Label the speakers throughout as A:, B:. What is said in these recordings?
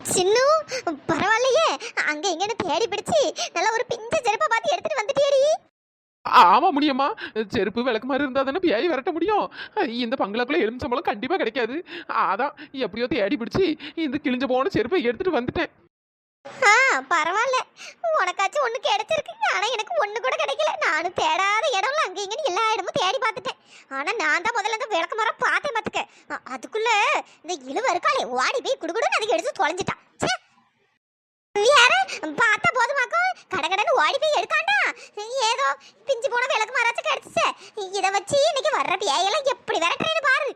A: சின்னு பரவாயில்லையே. அங்க எங்கன்னு தேடி பிடிச்சு நல்லா ஒரு பிஞ்ச செருப்பை பார்த்து எடுத்துட்டு வந்துட்டியடி.
B: ஆமா முடியுமா செருப்பு விளக்கு மாதிரி இருந்தா தானே பியாய் விரட்ட முடியும். இந்த பங்களாக்குள்ள எலுமிச்சம்பழம் கண்டிப்பா கிடைக்காது. அதான் எப்படியோ தேடி பிடிச்சி இந்த கிழிஞ்ச போன செருப்பை எடுத்துட்டு வந்துட்டேன்.
A: ஆ பரவாயில்ல. உனக்காச்சும் ஒன்று கிடைச்சிருக்கு ஆனா எனக்கு ஒண்ணு கூட கிடைக்கல. நானும் தேடாத இடம்ல அங்கே இங்கன்னு எல்லா இடமும் தேடி பார்த்துட்டேன். ஆனா நான் தான் முதல்ல அந்த விளக்கு மரம் பார்த்தேன் பார்த்துக்க. அதுக்குள்ளே அதுக்குள்ள இந்த இழுவ இருக்காளே ஓடி போய் குடுகுடுன்னு அதுக்கு எடுத்து தொலைஞ்சிட்டான் ச்சே. யாரு? பார்த்தா போதுமாக்கும். கடகடன்னு ஓடி போய் எடுக்காண்டா? ஏதோ பிஞ்சு போன விளக்கு மரச்சு கிடச்சிச்சே. இதை வச்சு இன்னைக்கு வர்ற பியாயெல்லாம் எப்படி விரட்டுறேன்னு பாரு.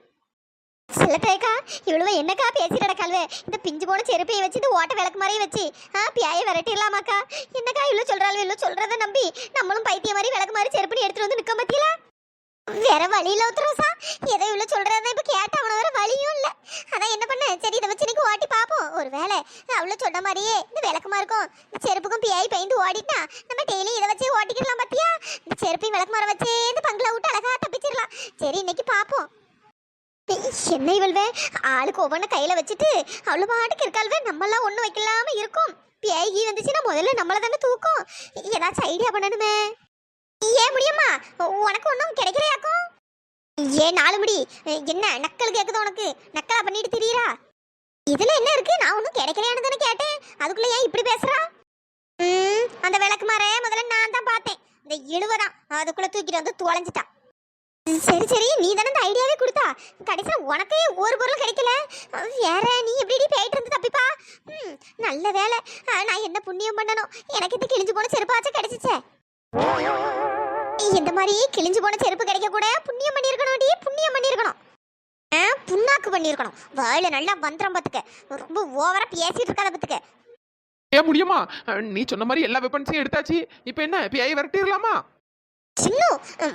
A: செல்லத்தேக்கா இவ்வளவு என்னக்கா பேசி நடக்காது இந்த பிஞ்சு போன செருப்பையை வச்சு இந்த ஓட்ட விளக்கு மாதிரியே வச்சு. ஆ பியாய விரட்டிடலாமாக்கா என்னக்கா இவ்வளோ சொல்கிறாள் இவ்வளோ சொல்கிறத நம்பி நம்மளும் பைத்திய மாதிரி விளக்கு மாதிரி செருப்புன்னு எடுத்துகிட்டு வந்து நிற்க பத்தியில வேற வழியில உத்தரவுசா. ஏதோ இவ்வளோ சொல்கிறத இப்போ கேட்ட அவனை வேற வழியும் இல்லை. அதான் என்ன பண்ண? சரி இதை வச்சு இன்னைக்கு ஓட்டி பார்ப்போம் ஒரு வேலை அவ்வளோ சொன்ன மாதிரியே இந்த விளக்குமா இருக்கும் இந்த செருப்புக்கும் பியாய் பயந்து ஓடிட்டா நம்ம டெய்லி இதை வச்சு ஓட்டிக்கிடலாம் பத்தியா? இந்த செருப்பையும் விளக்கு மரம் வச்சு இந்த பங்களா விட்டு அழகாக தப்பிச்சிடலாம். சரி இன்னைக்கு பார்ப்போம் என்ன இவள்வே ஆளுக்கு ஒவ்வொன்று கையில வச்சுட்டு அவ்வளோ பாட்டுக்கு இருக்காள்வே நம்மளாம் ஒன்றும் வைக்கலாம இருக்கும். பேகி வந்துச்சுன்னா முதல்ல நம்மளை தானே தூக்கும். ஏதாச்சும் ஐடியா பண்ணணுமே? ஏன் முடியுமா? உனக்கு ஒன்றும் கிடைக்கலையாக்கும் ஏன் நாலு முடி. என்ன நக்கல் கேட்குது உனக்கு? நக்கலா பண்ணிட்டு திரியிறா? இதில் என்ன இருக்கு? நான் ஒன்றும் கிடைக்கலையான்னு தானே கேட்டேன். அதுக்குள்ளே ஏன் இப்படி பேசுகிறா ம் அந்த விளக்கு மாற முதல்ல நான் தான் பார்த்தேன். இந்த இழுவதான் அதுக்குள்ளே தூக்கிட்டு வந்து தொலைஞ்சிட்டான். சரி சரி நீ தானே இந்த ஐடியாவே கொடுத்தா. கடைசியில் உனக்கே ஒரு பொருள் கிடைக்கல. வேற நீ எப்படி போயிட்டு இருந்து தப்பிப்பா? ம் நல்ல வேலை. ஆ, நான் என்ன புண்ணியம் பண்ணணும் எனக்கு இது கிழிஞ்சு போன செருப்பாச்சும் கிடைச்சிச்சே. இந்த மாதிரி கிழிஞ்சு போன செருப்பு கிடைக்க கூட புண்ணியம் பண்ணியிருக்கணும் டி புண்ணியம் பண்ணியிருக்கணும். ஆ, புண்ணாக்கு பண்ணியிருக்கணும். வேலை நல்லா வந்துடும் பார்த்துக்க ரொம்ப ஓவராக பேசிட்டு இருக்காத பார்த்துக்க
B: ஏன் முடியுமா? நீ சொன்ன மாதிரி எல்லா வெப்பன்ஸையும் எடுத்தாச்சு. இப்போ என்ன பியாய் விரட்டிடலாமா?
A: சின்னு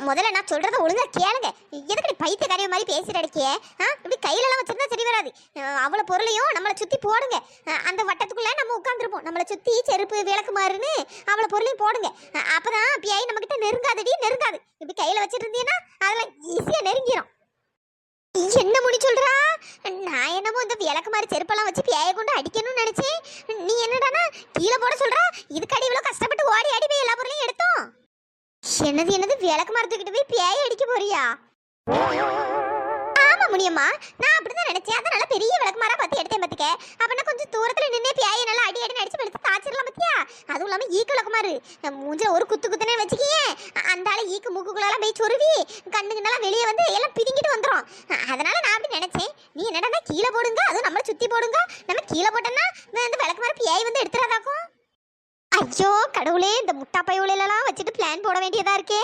A: முதல்ல நான் சொல்றத ஒழுங்கா கேளுங்க. எதுக்கு நீ கரைய மாதிரி பேசிட்டு அடிக்கிய ஆ? இப்படி கையில எல்லாம் வச்சிருந்தா சரி வராது. அவ்வளோ அவ்வளவு பொருளையும் நம்மளை சுத்தி போடுங்க. அந்த வட்டத்துக்குள்ள நம்ம உட்காந்துருப்போம் நம்மளை சுற்றி செருப்பு விளக்கு மாறுன்னு அவ்வளோ பொருளையும் போடுங்க. அப்போ தான் பியாய் நம்மக்கிட்ட நெருங்காதடி நெருங்காது. இப்படி கையில வச்சுட்டு இருந்தீங்கன்னா அதெல்லாம் ஈஸியா நெருங்கிரும். என்ன முடி சொல்றா? நான் என்னமோ இந்த விளக்கு மாதிரி செருப்பெல்லாம் வச்சு பியாயை கொண்டு அடிக்கணும்னு நினைச்சேன். நீ என்னடானா கீழே போட சொல்றா? இதுக்கடி இவ்வளவு கஷ்டம் ஓடி ஆடி போய் எல்லா பொருளையும் எடுத்தோம் என்னது என்னது? விளக்கு மரத்துக்கிட்ட போய் பேய அடிக்க போறியா? ஆமா முனியம்மா. நான் அப்படிதான் நினைச்சேன். அதனால நல்லா பெரிய விளக்கு மரம் பார்த்து எடுத்தேன் பார்த்துக்க. அப்பனா கொஞ்சம் தூரத்துல நின்னே பேய நல்லா அடி அடி அடிச்சு எடுத்து தாச்சிடலாம் பார்த்தியா? அதுவும் இல்லாம ஈக்கு விளக்கு மாறு. மூஞ்சில ஒரு குத்து குத்துனே வச்சுக்கியே. அந்த ஆளு ஈக்கு மூக்குக்குள்ளெல்லாம் போய் சொருவி கண்ணுக்குன்னெல்லாம் வெளியே வந்து எல்லாம் பிதுங்கிட்டு வந்துடும் அதனால நான் அப்படி நினைச்சேன். நீ என்னடா கீழே போடுங்க அதுவும் நம்மள சுத்தி போடுங்க. நம்ம கீழே போட்டோம்னா இந்த விளக்கு மரம் பேய் வந்து எடுத்துறாதாக்கும்? ஐயோ கடவுளே இந்த முட்டா பயவுலாம் வச்சுட்டு பிளான் போட வேண்டியதா இருக்கே.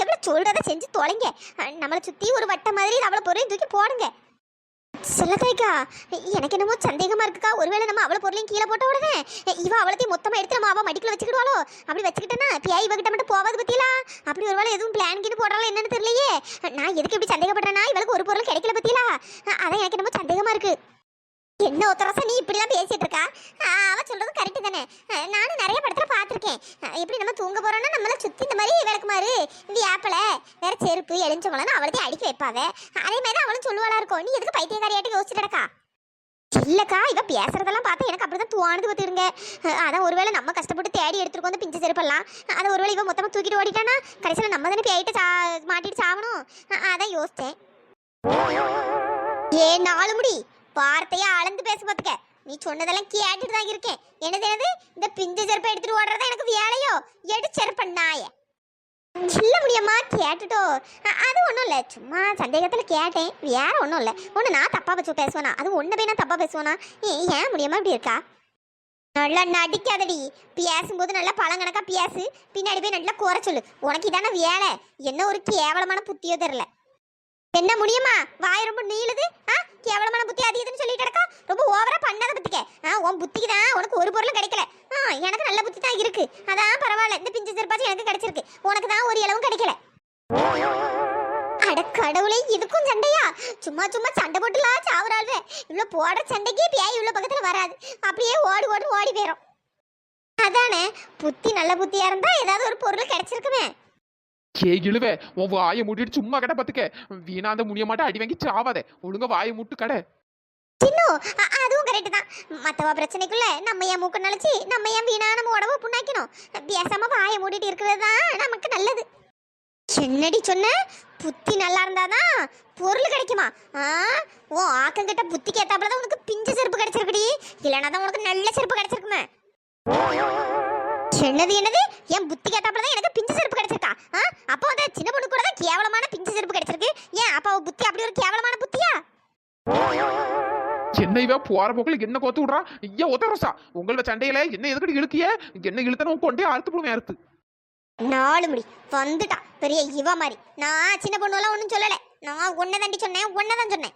A: எவ்வளோ சொல்றத செஞ்சு தொலைங்க. நம்மளை சுத்தி ஒரு வட்ட மாதிரி அவ்வளோ பொருளையும் தூக்கி போடுங்க. செல்லதாய்க்கா எனக்கு என்னமோ சந்தேகமா இருக்குக்கா. ஒருவேளை நம்ம அவ்வளோ பொருளையும் கீழே போட்ட உடனே இவ அவ்வளோத்தையும் மொத்தமா எடுத்து நம்ம அவ மடிக்குள்ள வச்சுக்கிடுவாளோ? அப்படி வச்சுக்கிட்டேன்னா பியாய் இவகிட்ட மட்டும் போவாது பத்தியலா? அப்படி ஒருவேளை எதுவும் பிளான் கீழ் போடுறாலும் என்னன்னு தெரியலையே. நான் எதுக்கு இப்படி சந்தேகப்படுறேன்னா இவளுக்கு ஒரு பொருள் கிடைக்கல பத்தியலா? அதான் எனக்கு என்னமோ சந்தேகமா இருக்கு. என்ன ஒத்தரசா நீ இப்படிலாம் பேசிட்டு இருக்கா? அவ சொல்றது கரெக்ட் தானே. நானும் நிறைய படத்துல பார்த்துருக்கேன். எப்படி நம்ம தூங்க போறோம்னா நம்மள சுத்தி இந்த மாதிரி விளக்குமாறு. இந்த ஆப்பிள வேற செருப்பு எலிஞ்சவளம் அவளத்தையும் அடிக்க வைப்பாவ. அதே மாதிரி அவளும் சொல்லுவாளா இருக்கும். நீ எதுக்கு பைத்தியக்காரியாட்டி யோசிச்சுட்டு இருக்கா இல்லக்கா இவ பேசுறதெல்லாம் பார்த்தா எனக்கு அப்படிதான் தூவானது பார்த்துருங்க அதான் ஒருவேளை நம்ம கஷ்டப்பட்டு தேடி எடுத்துருக்கோம் அந்த பிஞ்சு செருப்பெல்லாம் அதை ஒருவேளை இவன் மொத்தமா தூக்கிட்டு ஓடிட்டானா கடைசியில் நம்ம தானே பேயிட்டு சா மாட்டிட்டு சாவணும். அதான் யோசிச்சேன். ஏ நாலு முடி. வார்த்தையா அளந்து பேச பார்த்துக்க. நீ சொன்னதெல்லாம் கேட்டுட்டு தான் இருக்கேன். என்னது என்னது? இந்த பிஞ்சு செருப்பை எடுத்துட்டு ஓடுறதா எனக்கு வேலையோ? எடு செருப்ப நாய. இல்ல முடியுமா? கேட்டுட்டோ. அது ஒன்றும் இல்லை. சும்மா சந்தேகத்தில் கேட்டேன். வேற ஒன்றும் இல்லை. ஒன்று நான் தப்பா வச்சு பேசுவேனா? அது ஒன்று போய் நான் தப்பா பேசுவேனா? ஏ- ஏன் முடியுமா இப்படி இருக்கா? நல்லா நடிக்காதடி. பேசும்போது நல்லா பழங்கணக்காக பேசு. பின்னாடி போய் நல்லா குறை சொல்லு. உனக்கு இதான வேலை. என்ன ஒரு கேவலமான புத்தியோ தெரில என்ன முடியுமா? வாய் ரொம்ப நீளுது. ஆ கேவலமான புத்தி அது இதுன்னு சொல்லிட்டு கிடக்கா? ரொம்ப ஓவரா பண்ணாத புத்திக்க. ஆ உன் புத்திக்கு தான் உனக்கு ஒரு பொருளும் கிடைக்கல. ஆ எனக்கு நல்ல புத்தி தான் இருக்கு. அதான் பரவாயில்ல. இந்த பிஞ்சு சிறப்பாச்சும் எனக்கு கிடைச்சிருக்கு. உனக்கு தான் ஒரு இளவும் கிடைக்கல. அட கடவுளே இதுக்கும் சண்டையா? சும்மா சும்மா சண்டை போட்டுலா சாவுறாள்வே. இவ்வளோ போடுற சண்டைக்கே பேய் இவ்வளோ பக்கத்தில் வராது? அப்படியே ஓடு ஓடு ஓடி போயிடும் அதானே? புத்தி நல்ல புத்தியா இருந்தா ஏதாவது ஒரு பொருள் கிடைச்சிருக்குமே.
B: ஏ இழுவே உன் வாயை மூடிட்டு சும்மா கடை பார்த்துக்க. வீணா அந்த முடிய மாட்டே அடி வாங்கி சாவாதே. ஒழுங்கா வாயை மூட்டு கடை.
A: சின்னு அதுவும் கரெக்ட் தான். மத்தவ பிரச்சனைக்குள்ள நம்ம ஏன் மூக்கு நனைச்சி நம்ம ஏன் வீணா நம்ம உடம்பு புண்ணாக்கணும் பேசாம வாயை மூடிட்டு இருக்கிறது தான் நமக்கு நல்லது. என்னடி சொன்ன? புத்தி நல்லா இருந்தாதான் பொருள் கிடைக்குமா? ஆ? ஓ ஆக்கங்கிட்ட புத்திக்கு ஏத்தாப்புல தான் உனக்கு பிஞ்சு செருப்பு கிடைச்சிருக்குடி. இல்லைன்னா தான் உனக்கு நல்ல செருப்பு கிடைச்சிருக்குமே. என்னது என்னது? என் புத்திக்கு ஏத்தாப்புல தான் எனக்கு பிஞ்சு செருப்பு கிடைச்சிருக்கா? ஆ? அப்போ அந்த சின்ன பொண்ணு கூட தான் கேவலமான பிஞ்சு செருப்பு கிடைச்சிருக்கு. ஏன் அப்போ புத்தி அப்படி ஒரு கேவலமான புத்தியா?
B: என்ன இவ போற போக்குல என்ன கோத்து விடுறா? ஐயா ஒத்தரசா உங்களோட சண்டையில என்ன எதுக்கடி இழுக்கிய? என்ன இழுத்தனும் கொண்டே அறுத்து போடுவேன் அறுத்து.
A: நாலு முடி. வந்துட்டா. பெரிய இவ மாதிரி. நான் சின்ன பொண்ணுலாம் ஒன்றும் சொல்லலை. நான் ஒன்றை தாண்டி சொன்னேன் ஒன்றை தான் சொன்னேன்.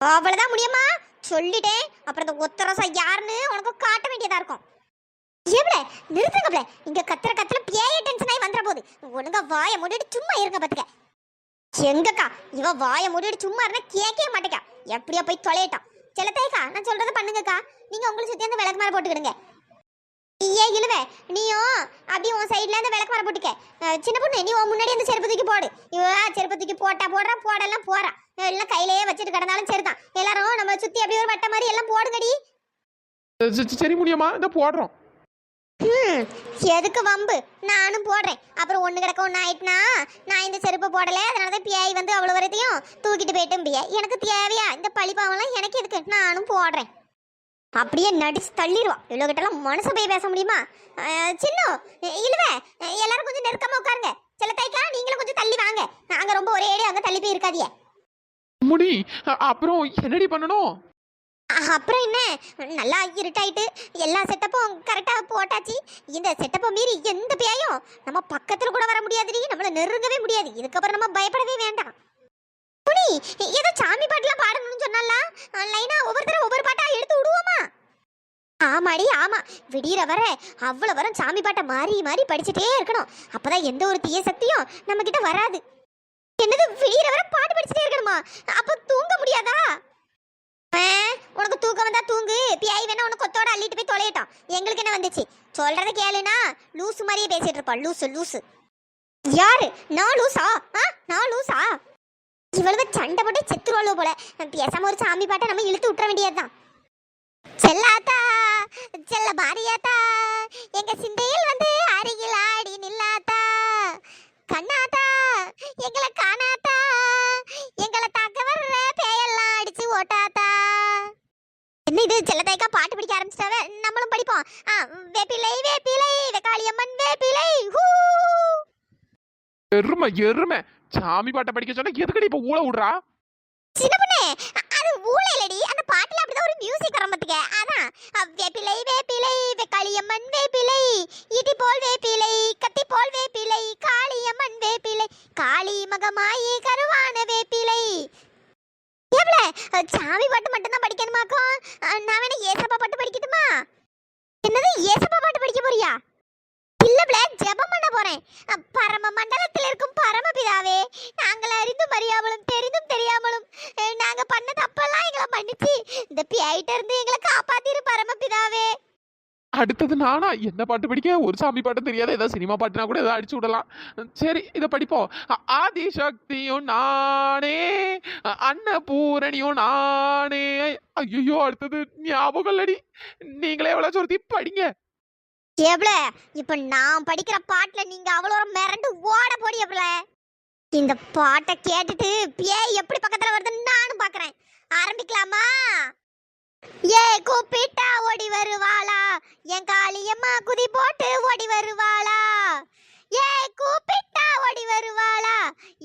A: அவ்வளோதான் முடியுமா? சொல்லிட்டேன். அப்புறம் இந்த ஒத்தரசா யாருன்னு உனக்கு காட்ட வேண்டியதா இருக்கும். ஏப்ல நிறுத்துங்கப்ல இங்க கத்துற கத்துல பேய டென்ஷன் ஆகி வந்துற போது. ஒழுங்கா வாயை மூடிட்டு சும்மா இருங்க பாத்துக்க. எங்கக்கா இவ வாயை மூடிட்டு சும்மா இருந்தா கேட்கவே மாட்டேக்கா. எப்படியா போய் தொலையட்டான் செல்லத்தேக்கா நான் சொல்றதை பண்ணுங்கக்கா. நீங்க உங்களை சுத்தி அந்த விளக்கு மரம் போட்டுக்கிடுங்க. ஏ இழுவே நீயும் அப்படியே உன் சைடுல அந்த விளக்கு மரம் போட்டுக்க. சின்ன பொண்ணு நீ உன் முன்னாடி அந்த செருப்பு தூக்கி போடு. இவ செருப்பு தூக்கி போட்டா போடுறா போடலாம் போறா. எல்லாம் கையிலேயே வச்சுட்டு கிடந்தாலும் சரிதான். எல்லாரும் நம்ம சுத்தி அப்படியே ஒரு வட்ட மாதிரி எல்லாம் போடுங்கடி.
B: சரி, சரி முடியுமா? இந்த போடுறோம்.
A: ம், எதுக்கு வம்பு? நானும் போடுறேன். அப்புறம் ஒன்று கிடக்க ஒன்று ஆயிட்டுனா நான் இந்த செருப்பு போடலை. அதனால தான் பியாய் வந்து அவ்வளோ வரதையும் தூக்கிட்டு போயிட்டும் பியா எனக்கு தேவையா? இந்த பழிப்பாவெல்லாம் எனக்கு எதுக்கு? நானும் போடுறேன். அப்படியே நடிச்சு தள்ளிடுவான் இவ்வளோ கிட்டலாம் மனசு போய் பேச முடியுமா? சின்ன இல்லவே எல்லாரும் கொஞ்சம் நெருக்கமாக உட்காருங்க. சில தைக்கா நீங்களும் கொஞ்சம் தள்ளி வாங்க. அங்கே ரொம்ப ஒரே அடி அங்கே தள்ளி போய் இருக்காதியே
B: முடி அப்புறம் என்னடி பண்ணணும்?
A: அப்புறம் என்ன? நல்லா இருட்டாயிட்டு எல்லா செட்டப்பும் கரெக்டாக போட்டாச்சு. இந்த செட்டப்பை மீறி எந்த பேயும் நம்ம பக்கத்தில் கூட வர முடியாதுடி. நம்மளை நெருங்கவே முடியாது. இதுக்கப்புறம் நம்ம பயப்படவே வேண்டாம். புனி ஏதோ சாமி பாட்டுலாம் பாடணும்னு சொன்னால லைனா ஒவ்வொருத்தரும் ஒவ்வொரு பாட்டா எடுத்து விடுவோமா? ஆமாடி ஆமா. விடியற வர அவ்வளோ வரும் சாமி பாட்டை மாறி மாறி படிச்சுட்டே இருக்கணும். அப்பதான் எந்த ஒரு தீய சக்தியும் நம்ம கிட்ட வராது. என்னது விடியற வர பாட்டு படிச்சுட்டே இருக்கணுமா? அப்போ தூங்க முடியாதா? உனக்கு தூக்கம் வந்தா தூங்கு. பியாய் வேணா உனக்கு கொத்தோட அள்ளிட்டு போய் தொலையட்டும். எங்களுக்கு என்ன வந்துச்சு? சொல்றத கேளுனா லூசு மாதிரியே பேசிட்டு இருப்பான் லூசு லூசு. யாரு? நான் லூசா? ஆ? நான் லூசா? இவ்வளவு சண்டை போட்டு செத்துருவாளோ போல. பேசாம ஒரு சாமி பாட்டை நம்ம இழுத்து விட்டுற வேண்டியதுதான். செல்லாத்தா செல்ல பாரியாத்தா எங்க சிந்தையில் வந்து அருகில் ஆடி நில்லாத்தா. கண்ணாத்தா என்ன இது செல்லத்தாய்க்கா பாட்டு படிக்க ஆரம்பிச்சிட்டாவே நம்மளும் படிப்போம். ஆ வேப்பிலை வேப்பிலை வெக்காளியம்மன் வேப்பிலை ஹூ!
B: எருமை எருமை. சாமி பாட்டை படிக்க சொன்னா எதுக்கடி இப்ப ஊழ விடுறா?
A: சின்ன பொண்ணு அது ஊழலடி அந்த பாட்டுல அப்படிதான் ஒரு மியூசிக் வர மாட்டுக்க அதான் வேப்பிலை வேப்பிலை வெக்காளியம்மன் வேப்பிலை இடி போல் வேப்பிலை கத்தி போல் வேப்பிலை காளியம்மன் வேப்பிலை காளி மகமாயி கருவான வேப்பிலை. சாமி பாட்டு மட்டும்தான் படிக்கணுமாக்கோ நான் வேணா ஏசப்பா பாட்டு படிக்கட்டுமா? என்னது ஏசப்பா பாட்டு படிக்க போறியா? இல்ல ஜெபம் பண்ண போறேன். பரம மண்டலத்தில் இருக்கும் பரமபிதாவே நாங்கள் அறிந்தும் அறியாமலும் தெரிந்தும் தெரியாமலும் நாங்க பண்ண தப்பெல்லாம் எங்களை மன்னிச்சு இந்த பியாயிட்ட இருந்து எங்களை காப்பாற்ற
B: அடுத்தது நானா? என்ன பாட்டு படிக்க? ஒரு சாமி பாட்டும் தெரியாத. ஏதாவது சினிமா பாட்டுனா கூட ஏதாவது அடிச்சு விடலாம். சரி இதை படிப்போம். ஆதிசக்தியும் நானே அன்னபூரணியும் நானே. ஐயோ அடுத்தது ஞாபகம் இல்லடி. நீங்களே எவ்வளோ சொருத்தி படிங்க.
A: எவ்வள? இப்ப நான் படிக்கிற பாட்டுல நீங்க அவ்வளோ மிரண்டு ஓட போடி எவ்வள? இந்த பாட்டை கேட்டுட்டு பேய் எப்படி பக்கத்துல வருதுன்னு நானும் பாக்குறேன். ஆரம்பிக்கலாமா? ஏ கூப்பிட்டா ஓடி வருவாளா? என் காளியம்மா குதி போட்டு ஓடி வருவாளா? ஏ கூப்பிட்டா ஓடி வருவாளா?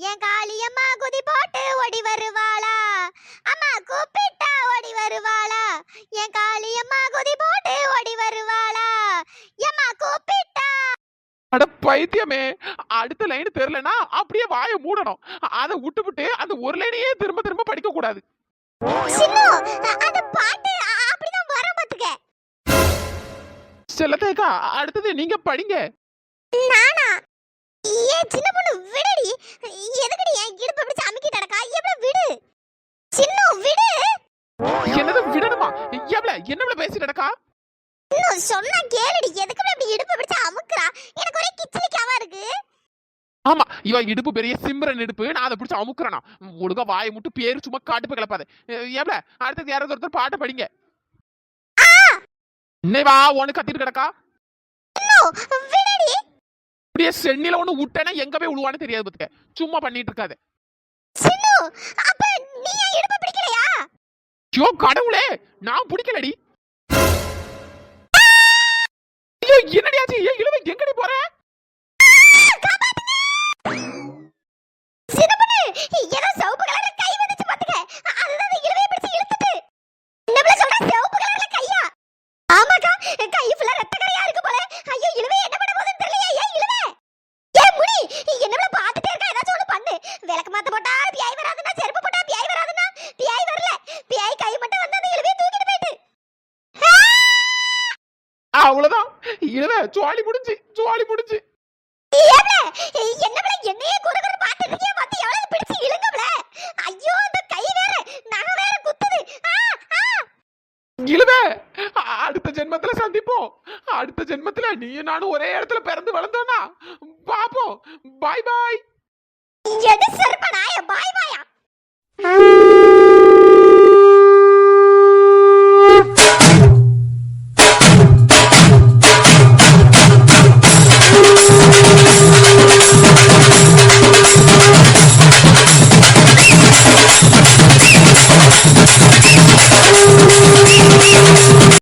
A: என் காளியம்மா குதி போட்டு ஓடி வருவாளா? அம்மா கூப்பிட்டா ஓடி வருவாளா? என் காளியம்மா குதி போட்டு ஓடி வருவாளா? எம்மா கூப்பிட்டா.
B: அட பைத்தியமே. அடுத்த லைன் தெரிலனா அப்படியே வாயை மூடணும். அதை விட்டுவிட்டு அந்த ஒரு லைனையே திரும்ப திரும்ப படிக்க கூடாது
A: சின்னு அந்த பாட்டு
B: செல்லத்தேக்கா அடுத்தது நீங்க படிங்க.
A: நானா? ஏ சின்ன பொண்ணு விடுடி. எதுக்குடி ஏன் இடுப்பு பிடிச்சு அமுக்கி நடக்கா எவ்வளவு விடு. சின்ன விடு.
B: என்னது விடணுமா? எவ்வளவு? என்னவள பேசி நடக்கா
A: இன்னும் சொன்னா கேளுடி. எதுக்கு இப்படி இடுப்பு பிடிச்சு அமுக்குறா? எனக்கு ஒரே கிச்சலிக்காவா இருக்கு.
B: ஆமா இவ இடுப்பு பெரிய சிம்ரன் இடுப்பு. நான் அதை பிடிச்சி அமுக்குறேனா. ஒழுங்கா வாயை முட்டு பேரு சும்மா காட்டு கிளப்பாத. எவ்வளவு? அடுத்தது யாராவது ஒருத்தர் பாட்டை படிங்க. இன்னைவா ஒன்னு கத்திட்டு கிடக்கா. அப்படியே சென்னில ஒண்ணு விட்டேனா எங்க போய் விழுவான்னு தெரியாது பத்துக்க. சும்மா பண்ணிட்டு இருக்காது. ஐயோ கடவுளே நான் பிடிக்கலடி. ஐயோ என்னடியாச்சு ஏன் இழுவை எங்கடி
A: போறேன்
B: அவ்வளவுதான். இழுவ சுவாலி முடிஞ்சு சுவாலி முடிஞ்சு அடுத்த ஜென்மத்துல சந்திப்போம். அடுத்த ஜென்மத்துல நீ நானும் ஒரே இடத்துல பிறந்து வளர்ந்தோம்னா பாப்போம். பாய் பாய்
A: எது